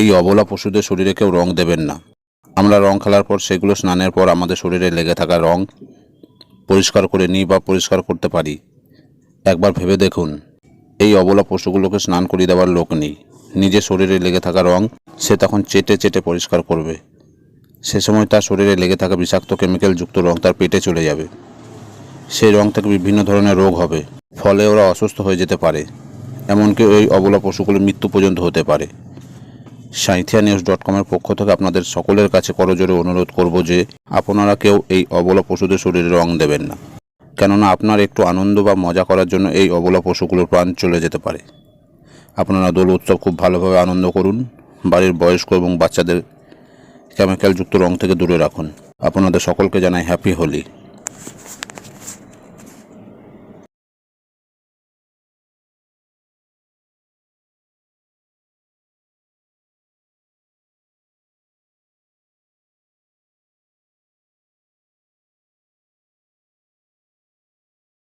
এই অবলা পশুদের শরীরে কেউ রং দেবেন না। আমরা রং খেলার পর সেগুলো স্নানের পর আমাদের শরীরে লেগে থাকা রং পরিষ্কার করে নিই বা পরিষ্কার করতে পারি। একবার ভেবে দেখুন, এই অবলা পশুগুলোকে স্নান করিয়ে দেওয়ার লোক নেই। নিজের শরীরে লেগে থাকা রং সে তখন চেটে চেটে পরিষ্কার করবে। সে সময় তার শরীরে লেগে থাকা বিষাক্ত কেমিক্যালযুক্ত রং তার পেটে চলে যাবে। সেই রং থেকে বিভিন্ন ধরনের রোগ হবে, ফলে ওরা অসুস্থ হয়ে যেতে পারে। এমনকি ওই অবলা পশুগুলির মৃত্যু পর্যন্ত হতে পারে। সাঁথিয়া নিউজ ডট কমের পক্ষ থেকে আপনাদের সকলের কাছে করজোরে অনুরোধ করব যে আপনারা কেউ এই অবলা পশুদের শরীরে রং দেবেন না। কেননা আপনার একটু আনন্দ বা মজা করার জন্য এই অবলা পশুগুলোর প্রাণ চলে যেতে পারে। আপনারা দোল উৎসব খুব ভালোভাবে আনন্দ করুন, বাড়ির বয়স্ক এবং বাচ্চাদের কেমিক্যালযুক্ত রং থেকে দূরে রাখুন। আপনাদের সকলকে জানাই হ্যাপি হোলি।